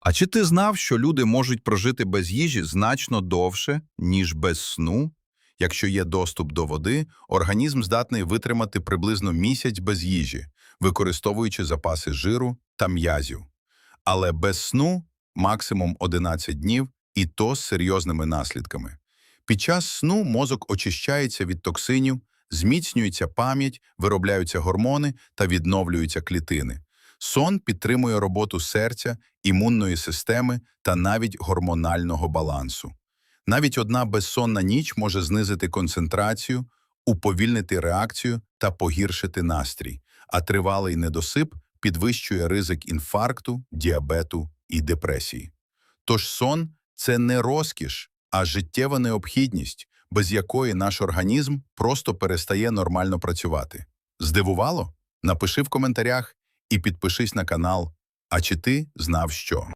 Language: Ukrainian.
А чи ти знав, що люди можуть прожити без їжі значно довше, ніж без сну? Якщо є доступ до води, організм здатний витримати приблизно місяць без їжі, використовуючи запаси жиру та м'язів. Але без сну максимум 11 днів, і то з серйозними наслідками. Під час сну мозок очищається від токсинів, зміцнюється пам'ять, виробляються гормони та відновлюються клітини. Сон підтримує роботу серця, імунної системи та навіть гормонального балансу. Навіть одна безсонна ніч може знизити концентрацію, уповільнити реакцію та погіршити настрій, а тривалий недосип підвищує ризик інфаркту, діабету і депресії. Тож сон це не розкіш, а життєва необхідність, без якої наш організм просто перестає нормально працювати. Здивувало? Напиши в коментарях і підпишись на канал. А чи ти знав що?